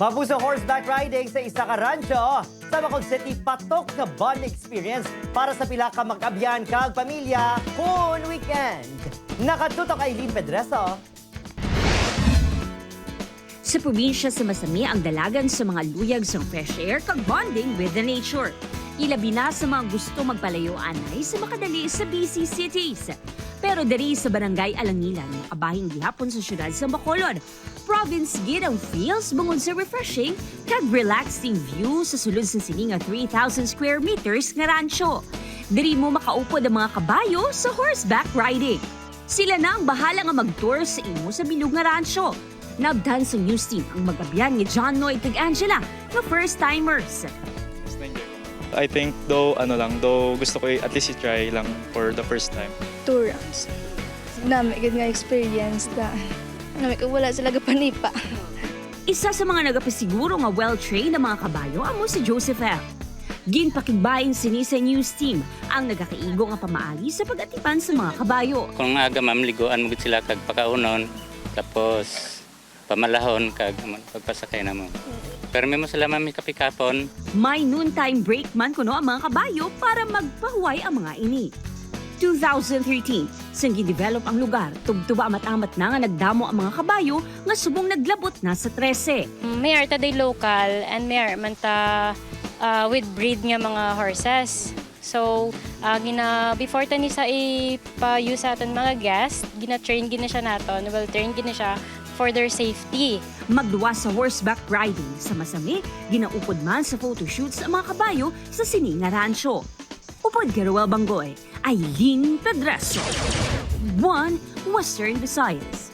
Papuso horseback riding sa isa ka rancho sa Bacol City patok na bond experience para sa pila ka mag-abyan kag pamilya kun weekend. Nakatutok ay Lynn Pedreso. Sa probinsya sa Masami ang dalagan sa mga luyag sa fresh air kag bonding with the nature. Ilabi na sa mga gusto magpalayo anay sa makadali sa busy cities. Pero diri sa barangay Alangilan, abahing gihapon sa syudad sa Bacolod, province gid ang feels bungod sa refreshing kag relaxing view sa sulod sa sini nga 3,000 square meters nga rancho. Diri mo makaupod ang mga kabayo sa horseback riding. Sila na ang bahala nga mag-tour sa imo sa bilog nga rancho. Nabdan sa news team ang mag-abyan ni John Lloyd kag Angela nga first-timers. Mas na-enjoy ko. I think though, ano lang, though gusto ko at least i-try lang for the first time. two rounds. Nami gid nga experience na nami ko wala sila gapanipa. Isa sa mga nagapasiguro nga well-trained na mga kabayo amo si Joseph L. Ginpakigbayin sini sa news team ang nagakaigo nga pamaali sa pag-atipan sa mga kabayo. kung aga mamliguan mo gid sila kag pakaunon tapos pamalahon kag pagpasakay na mo. Pero may mo sila mami kapikapon, May noontime break man kuno ang mga kabayo para magpahuway ang mga ini. 2013, sang gidevelop ang lugar, tugtuba matamat na nga nagdamo ang mga kabayo nga subong naglabot na sa 13. May arta day local and may ar man ta uh, with breed nga mga horses. So, uh, gina before ta ni sa ipa-use sa aton mga guest, gina-train gina siya naton, well train gina siya for their safety. Magduwa sa horseback riding sa Masami, ginaupod man sa photoshoots ang mga kabayo sa Sininga Rancho. Upod kay Ruel Bangoy, Eileen Pedraso. One Western Visayas.